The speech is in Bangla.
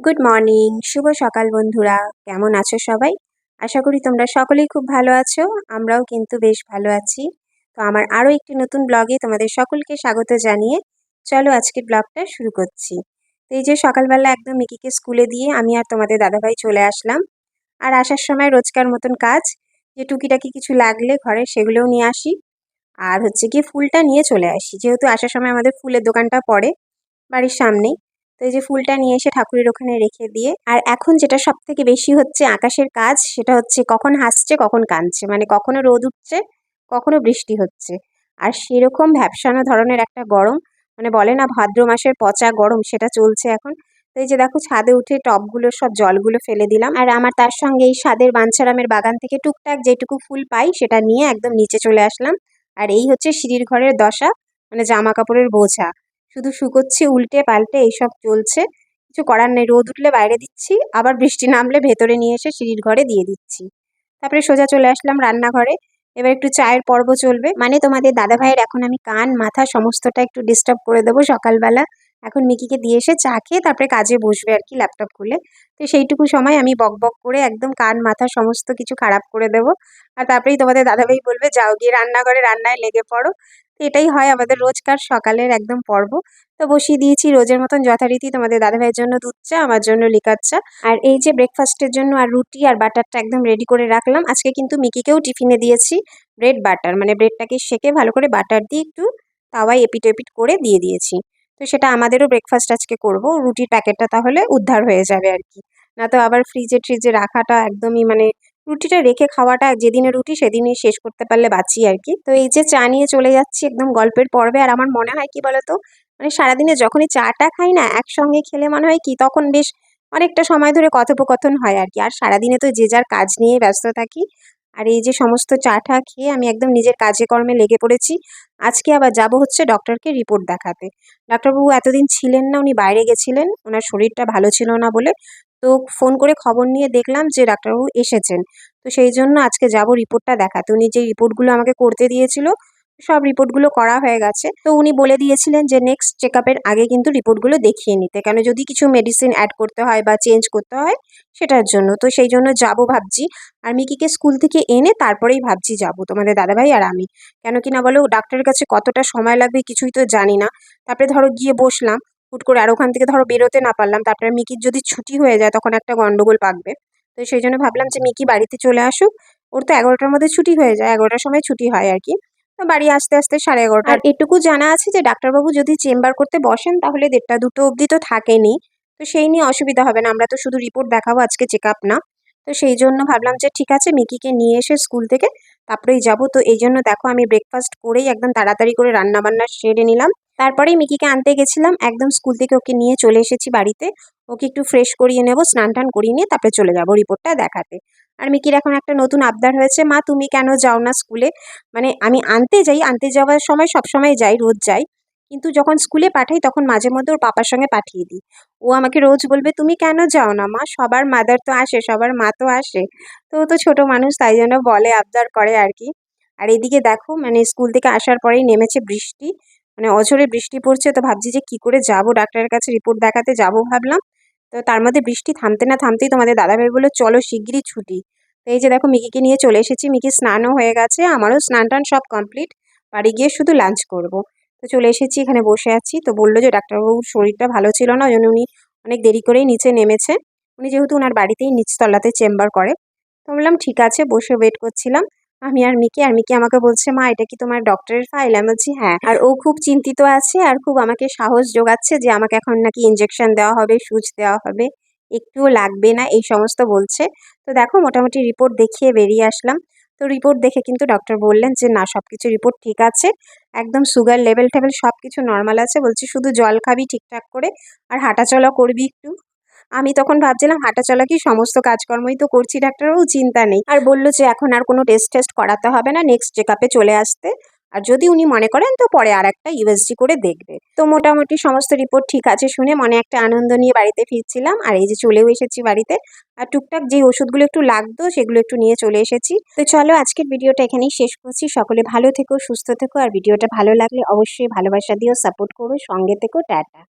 গুড মর্নিং শুভ সকাল, বন্ধুরা। কেমন আছো সবাই? আশা করি তোমরা সকলেই খুব ভালো আছো। আমরাও কিন্তু বেশ ভালো আছি। তো আমার আরও একটি নতুন ব্লগে তোমাদের সকলকে স্বাগত জানিয়ে চলো আজকের ব্লগটা শুরু করছি। তো এই যে সকালবেলা একদম মিকিকে স্কুলে দিয়ে আমি আর তোমাদের দাদাভাই চলে আসলাম। আর আসার সময় রোজকার মতন কাজ, যে টুকিটাকি কিছু লাগলে ঘরে সেগুলোও নিয়ে আসি। আর হচ্ছে গিয়ে ফুলটা নিয়ে চলে আসি। যেহেতু আসার সময় আমাদের ফুলের দোকানটা পড়ে বাড়ির সামনেই। তো এই যে ফুলটা নিয়ে এসে ঠাকুরের ওখানে রেখে দিয়ে, আর এখন যেটা সব থেকে বেশি হচ্ছে আকাশের কাজ, সেটা হচ্ছে কখন হাসছে, কখন কাঁদছে। মানে কখনো রোদ উঠছে, কখনো বৃষ্টি হচ্ছে। আর সেরকম ভ্যাপসানো ধরনের একটা গরম মানে বলে না ভাদ্র মাসের পচা গরম, সেটা চলছে এখন। তো এই যে দেখো ছাদে উঠে টবগুলো, সব জলগুলো ফেলে দিলাম। আর আমার তার সঙ্গে এই স্বাদের বাঞ্ছারামের বাগান থেকে টুকটাক যেটুকু ফুল পাই, সেটা নিয়ে একদম নিচে চলে আসলাম। আর এই হচ্ছে সিঁড়ির ঘরের দশা মানে জামা কাপড়ের বোঝা। শুধু শুকোচ্ছি, উল্টে পাল্টে এইসব চলছে। কিছু করার নেই, রোদ উঠলে বাইরে দিচ্ছি, আবার বৃষ্টি নামলে ভেতরে নিয়ে এসে সিঁড়ির ঘরে দিয়ে দিচ্ছি। তারপরে সোজা চলে আসলাম রান্নাঘরে। এবার একটু চায়ের পর্ব চলবে। মানে তোমাদের দাদা ভাইয়ের এখন আমি কান, মাথা সমস্তটা একটু ডিস্টার্ব করে দেবো সকালবেলা। এখন মিকিকে দিয়ে এসে চা খেয়ে তারপরে কাজে বসবে আর কি ল্যাপটপ খুলে। তো সেইটুকু সময় আমি বক বক করে একদম কান, মাথা সমস্ত কিছু খারাপ করে দেবো। আর তারপরেই তোমাদের দাদাভাই বলবে, যাও গিয়ে রান্নাঘরে রান্নায় লেগে পড়ো। তো এটাই হয় আমাদের রোজকার সকালের একদম পর্ব। তো বসিয়ে দিয়েছি রোজের মতন যথারীতি তোমাদের দাদাভাইয়ের জন্য দুধ চা, আমার জন্য লিকার চা। আর এই যে ব্রেকফাস্টের জন্য আর রুটি আর বাটারটা একদম রেডি করে রাখলাম, আজকে কিন্তু মিকিকেও টিফিনে দিয়েছি ব্রেড বাটার মানে ব্রেডটাকে সেকে ভালো করে বাটার দিয়ে একটু তাওয়ায় এপিট এপিট করে দিয়ে দিয়েছি। তো সেটা আমাদেরও ব্রেকফাস্ট আজকে করব। রুটির প্যাকেটটা তাহলে উদ্ধার হয়ে যাবে আর কি। না তো আবার ফ্রিজে ট্রিজে রাখাটা একদমই মানে রুটিটা রেখে খাওয়াটা যেদিনে রুটি সেদিনই শেষ করতে পারলে বাঁচি আর কি। তো এই যে চা নিয়ে চলে যাচ্ছি একদম গল্পের পর্বে। আর আমার মনে হয় কি বলতো? মানে সারাদিনে যখনই চাটা খাই না, একসঙ্গে খেলে মনে হয় কি? তখন বেশ অনেকটা সময় ধরে কথোপকথন হয় আর কি। আর সারাদিনে তো যে যার কাজ নিয়ে ব্যস্ত থাকি আর এই যে সমস্ত চা টা খেয়ে আমি একদম নিজের কাজে কর্মে লেগে পড়েছি। আজকে আবার যাব হচ্ছে ডক্টরকে রিপোর্ট দেখাতে। ডাক্তারবাবু এতদিন ছিলেন না, উনি বাইরে গেছিলেন। ওনার শরীরটা ভালো ছিল না বলে তো ফোন করে খবর নিয়ে দেখলাম যে ডাক্তারবাবু এসেছেন। তো সেই জন্য আজকে যাব রিপোর্টটা দেখাতে। উনি যে রিপোর্টগুলো আমাকে করতে দিয়েছিল সব রিপোর্টগুলো করা হয়ে গেছে। তো উনি বলে দিয়েছিলেন যে নেক্সট চেক আগে কিন্তু রিপোর্টগুলো দেখিয়ে নিতে। কেন যদি কিছু মেডিসিন অ্যাড করতে হয় বা চেঞ্জ করতে হয়, সেটার জন্য। তো সেই জন্য যাব ভাবছি। আর মিকিকে স্কুল থেকে এনে তারপরেই ভাবছি যাব। তোমাদের দাদাভাই আর আমি। কেন কি না বলো ডাক্তারের কাছে কতটা সময় লাগবে কিছুই তো জানি না। তারপরে ধরো গিয়ে বসলাম। হুট করে আর ওখান থেকে ধরো বেরোতে না পারলাম। তারপরে মিকির যদি ছুটি হয়ে যায়, তখন একটা গন্ডগোল পাকবে। তো সেই জন্য ভাবলাম যে, মিকি বাড়িতে চলে আসুক। ওর তো এগারোটার মধ্যে ছুটি হয়ে যায়। এগারোটার সময় ছুটি হয় আর কি। বাড়ি আসতে আসতে সাড়ে এগারোটা। আর এটুকু জানা আছে যে ডাক্তারবাবু যদি চেম্বার করতে বসেন, তাহলে দেড়টা দুটো অবধি তো থাকেনি। তো সেই নিয়ে অসুবিধা হবে না, আমরা তো শুধু রিপোর্ট দেখাবো, আজকে চেক আপ না। তো সেই জন্য ভাবলাম যে ঠিক আছে, মিকিকে নিয়ে এসে স্কুল থেকে তারপরেই যাব। তো এই জন্য দেখো আমি ব্রেকফাস্ট করেই একদম তাড়াতাড়ি করে রান্না বান্না সেরে নিলাম। তারপরেই মিকিকে আনতে গেছিলাম, একদম স্কুল থেকে ওকে নিয়ে চলে এসেছি বাড়িতে। ওকে একটু ফ্রেশ করিয়ে নেব, স্নান টান করিয়ে নিয়ে তারপরে চলে যাব রিপোর্টটা দেখাতে। আর মিকির এখন একটা নতুন আবদার হয়েছে, মা, তুমি কেন যাও না স্কুলে মানে আমি আনতে যাই, আনতে যাওয়ার সময় সব সময় যাই, রোজ যাই। কিন্তু যখন স্কুলে পাঠাই, তখন মাঝে মধ্যে ওর পাপার সঙ্গে পাঠিয়ে দিই। ও আমাকে রোজ বলবে, তুমি কেন যাও না, মা? সবার মাদার তো আসে, সবার মা তো আসে। তো তো ছোটো মানুষ, তাই জন্য বলে, আবদার করে আর কি। আর এদিকে দেখো মানে স্কুল থেকে আসার পরেই নেমেছে বৃষ্টি। মানে অঝরে বৃষ্টি পড়ছে, তো ভাবছি যে কি করে যাব? ডাক্তারের কাছে রিপোর্ট দেখাতে যাব ভাবলাম। তো তার মধ্যে বৃষ্টি থামতে না থামতেই তোমাদের দাদাভাই বলল, চলো শিগগিরই ছুটি। তো এই যে দেখো, মিকিকে নিয়ে চলে এসেছি। মিকি স্নানও হয়ে গেছে। আমারও স্নান টান সব কমপ্লিট বাড়ি গিয়ে শুধু লাঞ্চ করব। তো চলে এসেছি, এখানে বসে আছি। তো বলল যে ডাক্তারবাবুর শরীরটা ভালো ছিল না ওই জন্য উনি অনেক দেরি করেই নিচে নেমেছে। উনি যেহেতু ওনার বাড়িতেই নিচতলাতে চেম্বার করে। তো বললাম, ঠিক আছে। বসে ওয়েট করছিলাম। আমি আর মিকি আর মিকি আমাকে বলছে, মা, এটা কি তোমার ডক্টরের ফাইল আমি বলছি হ্যাঁ। আর ও খুব চিন্তিত আছে আর খুব আমাকে সাহস যোগাচ্ছে যে আমাকে এখন নাকি ইঞ্জেকশন দেওয়া হবে, সুচ দেওয়া হবে। একটুও লাগবে না, এই সমস্ত বলছে। তো দেখো, মোটামুটি রিপোর্ট দেখিয়ে বেরিয়ে আসলাম। তো রিপোর্ট দেখে কিন্তু ডক্টর বললেন যে, না সব কিছু রিপোর্ট ঠিক আছে। একদম সুগার লেভেল টেবেল সব কিছু নর্মাল আছে। বলছি, শুধু জল খাবি ঠিকঠাক করে, আর হাঁটাচলা করবি একটু। আমি তখন ভাবছিলাম হাঁটা চলা কি সমস্ত কাজকর্মই তো করছি, ডাক্তারবাবু, চিন্তা নেই। আর বলল যে, এখন আর কোনো টেস্ট টেস্ট করাতে হবে না নেক্সট চেক চলে আসতে। আর যদি উনি মনে করেন, তো পরে আর একটা ইউএসজি করে দেখবে। তো মোটামুটি সমস্ত রিপোর্ট ঠিক আছে শুনে মনে একটা আনন্দ নিয়ে বাড়িতে ফিরছিলাম। আর এই যে চলেও এসেছি বাড়িতে। আর টুকটাক যে ওষুধগুলো একটু লাগতো, সেগুলো একটু নিয়ে চলে এসেছি। তো চলো, আজকের ভিডিওটা এখানেই শেষ করছি। সকলে ভালো থেকো, সুস্থ থেকো। আর ভিডিওটা ভালো লাগলে অবশ্যই ভালোবাসা দিয়েও সাপোর্ট করো, সঙ্গে থেকো, টাটা।